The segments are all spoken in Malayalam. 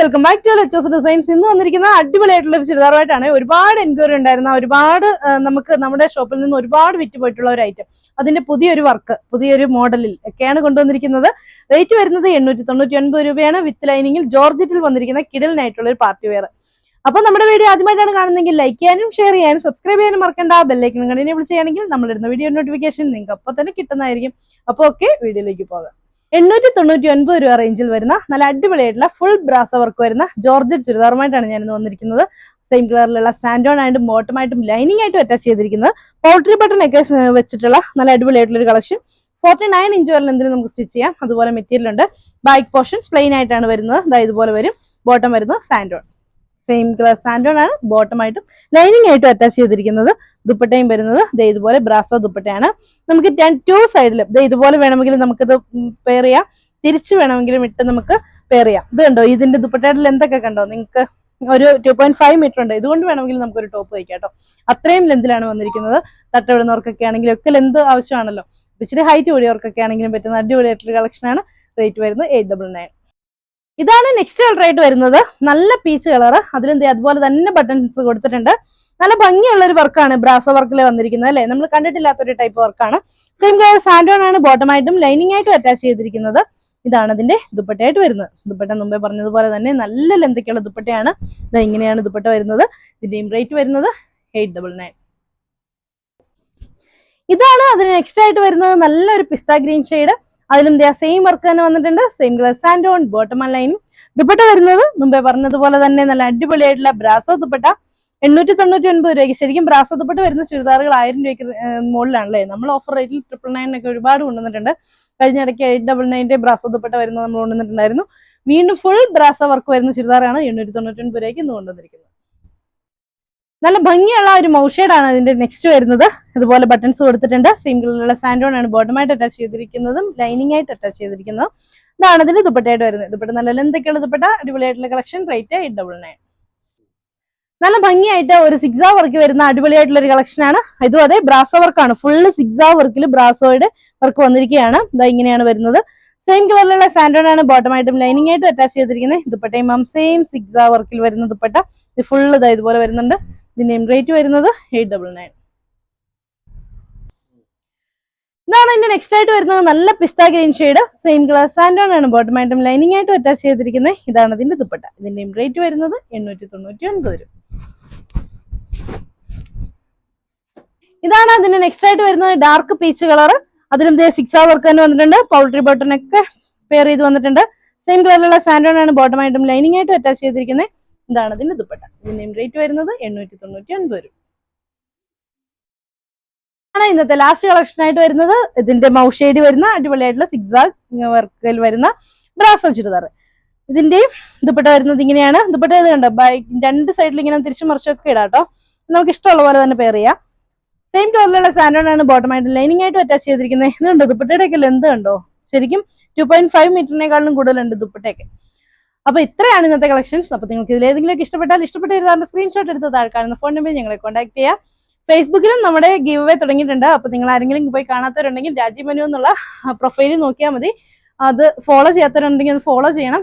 Welcome back to lectures designs ഇന്ന് വന്നിരിക്കുന്ന അടിപൊളിയായിട്ടുള്ള ഒരു ചുരിദാറുമായിട്ടാണ് ഒരുപാട് എൻക്വയറി ഉണ്ടായിരുന്ന ഒരുപാട് നമുക്ക് നമ്മുടെ ഷോപ്പിൽ നിന്ന് ഒരുപാട് വിറ്റ് പോയിട്ടുള്ള ഒരു ഐറ്റം അതിന്റെ പുതിയൊരു വർക്ക് പുതിയൊരു മോഡലിൽ ഒക്കെയാണ് കൊണ്ടുവന്നിരിക്കുന്നത്. റേറ്റ് വരുന്നത് എണ്ണൂറ്റി തൊണ്ണൂറ്റി ഒൻപത് രൂപയാണ് വിത്ത് ലൈനിങ്ങിൽ ജോർജറ്റിൽ വന്നിരിക്കുന്ന കിടലിനായിട്ടുള്ള ഒരു പാർട്ടി വെയർ അപ്പൊ നമ്മുടെ വീഡിയോ ആദ്യമായിട്ടാണ് കാണുന്നെങ്കിൽ ലൈക്ക് ചെയ്യാനും ഷെയർ ചെയ്യാനും സബ്സ്ക്രൈബ് ചെയ്യാനും മറക്കണ്ട. ബെല്ലൈക്കൺ കണ്ടിനെ ചെയ്യണമെങ്കിൽ നമ്മളിടുന്ന വീഡിയോ നോട്ടിഫിക്കേഷൻ നിങ്ങൾക്ക് അപ്പോൾ തന്നെ കിട്ടുന്നതായിരിക്കും. അപ്പോൾ ഓക്കെ വീഡിയോയിലേക്ക് പോകാം. എണ്ണൂറ്റി തൊണ്ണൂറ്റി ഒൻപത് രൂപ റേഞ്ചിൽ വരുന്ന നല്ല അടിപൊളിയായിട്ടുള്ള ഫുൾ ബ്രാസ വർക്ക് വരുന്ന ജോർജറ്റ് ചുരിദാറുമായിട്ടാണ് ഇന്ന് വന്നിരിക്കുന്നത്. സെയിം കളറിലുള്ള സാൻഡോൺ ആയിട്ടും ബോട്ടമായിട്ടും ലൈനിങ് ആയിട്ടും അറ്റാച്ച് ചെയ്തിരിക്കുന്നത്. പോൾട്രി ബട്ടൺ ഒക്കെ വെച്ചിട്ടുള്ള നല്ല അടിപൊളിയായിട്ടുള്ള ഒരു കളക്ഷൻ ഫോർട്ടി നയൻ ഇഞ്ച് വരെ എന്തിനും നമുക്ക് സ്റ്റിച്ച് ചെയ്യാം. അതുപോലെ മെറ്റീരിയൽ ഉണ്ട്. ബാക്ക് പോർഷൻ പ്ലെയിൻ ആയിട്ടാണ് വരുന്നത്. അതായത് ഇതുപോലെ വരും. ബോട്ടം വരുന്നത് സാൻഡോൺ സെയിം കളർ സാൻഡോൺ ആണ് ബോട്ടമായിട്ടും ലൈനിങ് ആയിട്ടും അറ്റാച്ച് ചെയ്തിരിക്കുന്നത്. ദുപ്പട്ടയും വരുന്നത്. ദേ ഇതുപോലെ ബ്രാസോ ദുപ്പട്ടയാണ്. നമുക്ക് ടു സൈഡിലും ദേ ഇതുപോലെ വേണമെങ്കിൽ നമുക്കിത് പെയർ ചെയ്യാം. തിരിച്ചു വേണമെങ്കിലും ഇട്ട് നമുക്ക് പെയർ ചെയ്യാം. ഇത് കണ്ടോ? ഇതിന്റെ ദുപ്പട്ടയുടെ ലെന്തൊക്കെ കണ്ടോ? നിങ്ങൾക്ക് ഒരു ടു പോയിന്റ് ഫൈവ് മീറ്റർ ഉണ്ട്. ഇതുകൊണ്ട് വേണമെങ്കിൽ നമുക്കൊരു ടോപ്പ് വയ്ക്കാം കേട്ടോ. അത്രയും ലെന്തിലാണ് വന്നിരിക്കുന്നത്. തട്ടവിടുന്നവർക്കൊക്കെ ആണെങ്കിലും ഒക്കെ ലെന്ത് ആവശ്യമാണല്ലോ. ഇച്ചിരി ഹൈറ്റ് കൂടിയവർക്കൊക്കെ ആണെങ്കിലും പറ്റുന്ന അടിപൊളിയായിട്ടുള്ള കളക്ഷനാണ് റേറ്റ് വരുന്നത് എയ്റ്റ് ഡബിൾ നയൻ ഇതാണ് നെക്സ്റ്റ് കളർ ആയിട്ട് വരുന്നത്. നല്ല പീച്ച് കളർ അതിലെന്ത് അതുപോലെ തന്നെ ബട്ടൺസ് കൊടുത്തിട്ടുണ്ട്. നല്ല ഭംഗിയുള്ള ഒരു വർക്കാണ് ബ്രാസോ വർക്കിൽ വന്നിരിക്കുന്നത് അല്ലെ? നമ്മൾ കണ്ടിട്ടില്ലാത്ത ഒരു ടൈപ്പ് വർക്കാണ് സെയിം കളർ സാൻഡോൺ ആണ് ബോട്ടമായിട്ടും ലൈനിങ് ആയിട്ടും അറ്റാച്ച് ചെയ്തിരിക്കുന്നത്. ഇതാണ് അതിന്റെ ദുപ്പട്ടയായിട്ട് വരുന്നത്. ദുപ്പട്ട മുമ്പേ പറഞ്ഞതുപോലെ തന്നെ നല്ല ലെന്തൊക്കെയുള്ള ദുപ്പട്ടയാണ്. ഇതാ ഇങ്ങനെയാണ് ദുപ്പട്ട വരുന്നത്. ഇതിന്റെയും റേറ്റ് വരുന്നത് എയ്റ്റ് ഡബിൾ നയൻ ഇതാണ് അതിന് നെക്സ്റ്റ് ആയിട്ട് വരുന്നത് നല്ലൊരു പിസ്ത ഗ്രീൻ ഷെയ്ഡ്. അതിലും സെയിം വർക്ക് തന്നെ വന്നിട്ടുണ്ട്. Same colour santoon bottom lining dupatta വരുന്നത് മുമ്പേ പറഞ്ഞതുപോലെ തന്നെ നല്ല അടിപൊളിയായിട്ടുള്ള ബ്രാസോ ദുപ്പട്ട. എണ്ണൂറ്റി തൊണ്ണൂറ്റി ഒൻപത് രൂപയ്ക്ക് ശരിക്കും ബ്രാസോ ദുപ്പട്ട വരുന്ന ചുരിദാറുകൾ ആയിരം രൂപയ്ക്ക് മുകളിലാണല്ലേ നമ്മൾ ഓഫർ റേറ്റിൽ ട്രിപ്പിൾ നയൻ ഒക്കെ ഒരുപാട് കൊണ്ടുവന്നിട്ടുണ്ട്. കഴിഞ്ഞ ഇടയ്ക്ക് എയ്റ്റ് ഡബിൾ നയന്റെ ബ്രാസോ ദുപ്പട്ട വരുന്നത് നമ്മൾ കൊണ്ടുവന്നിട്ടുണ്ടായിരുന്നു. വീണ്ടും ഫുൾ ബ്രാസ വർക്ക് വരുന്ന ചുരിദാറാണ് എണ്ണൂറ്റി തൊണ്ണൂറ്റി ഒൻപത് രൂപയ്ക്ക് ഇന്ന് കൊണ്ടുവന്നിരിക്കുന്നത്. നല്ല ഭംഗിയുള്ള ഒരു മൗഷേഡാണ് അതിന്റെ നെക്സ്റ്റ് വരുന്നത്. ഇതുപോലെ ബട്ടൺസ് കൊടുത്തിട്ടുണ്ട്. സെയിം കളറിലുള്ള സാൻഡോൺ ആണ് ബോട്ടമായിട്ട് അറ്റാച്ച് ചെയ്തിരിക്കുന്നതും ലൈനിങ് ആയിട്ട് അറ്റാച്ച് ചെയ്തിരിക്കുന്നതും. ഇതാണ് ഇതിന്റെ ദുപ്പട്ടയായിട്ട് വരുന്നത്. ദുപ്പട്ട നല്ല ലെന്തൊക്കെയുള്ള ദുപ്പട്ട അടിപൊളിയായിട്ടുള്ള collection rate eight double nine നല്ല ഭംഗിയായിട്ട് ഒരു സിക്സാ വർക്ക് വരുന്ന അടിപൊളിയായിട്ടുള്ള ഒരു കളക്ഷനാണ് ഇതും അതെ ബ്രാസോ വർക്കാണ് ഫുള്ള് സിക്സാ വർക്കിൽ ബ്രാസോയുടെ വർക്ക് വന്നിരിക്കുകയാണ്. ഇതാ ഇങ്ങനെയാണ് വരുന്നത്. സെയിം കളറിലുള്ള സാൻഡോൺ ആണ് ബോട്ടമായിട്ടും ലൈനിങ് ആയിട്ടും അറ്റാച്ച് ചെയ്തിരിക്കുന്നത്. ദുപ്പട്ടയും മാം സെയിം സിക്സാ വർക്കിൽ വരുന്ന ദുപ്പട്ട. ഇത് ഫുള്ള് ഇതാ ഇതുപോലെ വരുന്നുണ്ട്. ഇതിന്റെ റേറ്റ് വരുന്നത് എയ്റ്റ് ഡബിൾ നയൻ ഇതാണ് എന്റെ നെക്സ്റ്റ് ആയിട്ട് വരുന്നത് നല്ല pista green shade same colour santoon ആണ് ബോട്ടം ആയിട്ടും ലൈനിങ് ആയിട്ടും അറ്റാച്ച് ചെയ്തിരിക്കുന്നത്. ഇതാണ് ഇതിന്റെ ദുപ്പട്ട. ഇതിന്റെ റേറ്റ് വരുന്നത് എണ്ണൂറ്റി തൊണ്ണൂറ്റി ഒൻപത് രൂപ. ഇതാണ് അതിന് നെക്സ്റ്റ് ആയിട്ട് വരുന്നത് ഡാർക്ക് പീച്ച് കളർ അതിലും സിക്സ് ആ വർക്ക് തന്നെ വന്നിട്ടുണ്ട്. പൗൾട്രി ബട്ടൺ ഒക്കെ പെയർ ചെയ്ത് വന്നിട്ടുണ്ട്. സെയിം കളറിലുള്ള സാൻഡോൺ ആണ് ബോട്ടമായിട്ടും ലൈനിങ് ആയിട്ടും അറ്റാച്ച് ചെയ്തിരിക്കുന്നത് ഇതാണ് ഇതിന്റെ ദുപ്പട്ട. ഇതിന്റെയും റേറ്റ് വരുന്നത് എണ്ണൂറ്റി തൊണ്ണൂറ്റി ഒൻപത് രൂപ. ആണ് ഇന്നത്തെ ലാസ്റ്റ് കളക്ഷൻ ആയിട്ട് വരുന്നത്. ഇതിന്റെ മൗഷേഡ് വരുന്ന അടിപൊളിയായിട്ടുള്ള സിക്സാഗ് വർക്കിൽ വരുന്ന ബ്രാസോ ചുരിദാർ. ഇതിന്റെയും ദുപ്പട്ട വരുന്നത് ഇങ്ങനെയാണ്. ദുപ്പട്ട ഇത് കണ്ടോ? രണ്ട് സൈഡിൽ ഇങ്ങനെ തിരിച്ചു മറിച്ചൊക്കെ ഇടാം കേട്ടോ. നമുക്ക് ഇഷ്ടമുള്ള പോലെ തന്നെ പെയർ ചെയ്യാം. സെയിം കളറിലുള്ള സാൻഡോൺ ആണ് ബോട്ടമായിട്ട് ലൈനിങ് ആയിട്ട് അറ്റാച്ച് ചെയ്തിരിക്കുന്നത് ഇതുണ്ടോ ദുപ്പട്ടയുടെ ഒക്കെ ലെന്ത് കണ്ടോ ശരിക്കും ടു പോയിന്റ് ഫൈവ് മീറ്ററിനേക്കാളും കൂടുതലുണ്ട് ദുപ്പട്ടയൊക്കെ. അപ്പൊ ഇത്രയാണ് ഇന്നത്തെ കളക്ഷൻസ് അപ്പൊ നിങ്ങൾക്ക് ഇതിൽ ഏതെങ്കിലും ഇഷ്ടപ്പെട്ടാൽ ഇഷ്ടപ്പെട്ട ഇരുതാറിന്റെ സ്ക്രീൻഷോട്ട് എടുത്ത് താഴ്ക്കാണെന്ന് കാണുന്ന ഫോൺ നമ്പർ ഞങ്ങളെ കോൺടാക്ട് ചെയ്യാം. ഫേസ്ബുക്കിലും നമ്മുടെ ഗീവ് അവേ തുടങ്ങിയിട്ടുണ്ട്. അപ്പൊ നിങ്ങൾ ആരെങ്കിലും പോയി കാണാത്തവരുണ്ടെങ്കിൽ രാജീവ് മനു എന്നുള്ള പ്രൊഫൈലിൽ നോക്കിയാൽ മതി. അത് ഫോളോ ചെയ്യാത്തവരുണ്ടെങ്കിൽ അത് ഫോളോ ചെയ്യണം.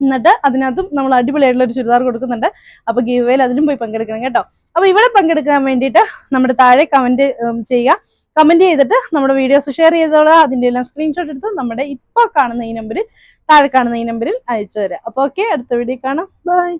എന്നിട്ട് അതിനകത്തും നമ്മൾ അടിപൊളിയായിട്ടുള്ള ഒരു ചുരിദാർ കൊടുക്കുന്നുണ്ട്. അപ്പൊ ഗീവ് അവേയിൽ അതിലും പോയി പങ്കെടുക്കണം കേട്ടോ. അപ്പൊ ഇവിടെ പങ്കെടുക്കാൻ വേണ്ടിയിട്ട് നമ്മുടെ താഴെ കമന്റ് ചെയ്യുക. കമന്റ് ചെയ്തിട്ട് നമ്മുടെ വീഡിയോസ് ഷെയർ ചെയ്തോളാം അതിന്റെ എല്ലാം സ്ക്രീൻഷോട്ട് എടുത്ത് നമ്മുടെ ഇപ്പോൾ കാണുന്ന ഈ നമ്പറിൽ താഴെ കാണുന്ന ഈ നമ്പറിൽ അയച്ചു തരാം അപ്പൊ ഓക്കെ അടുത്ത വീഡിയോ കാണാം. ബൈ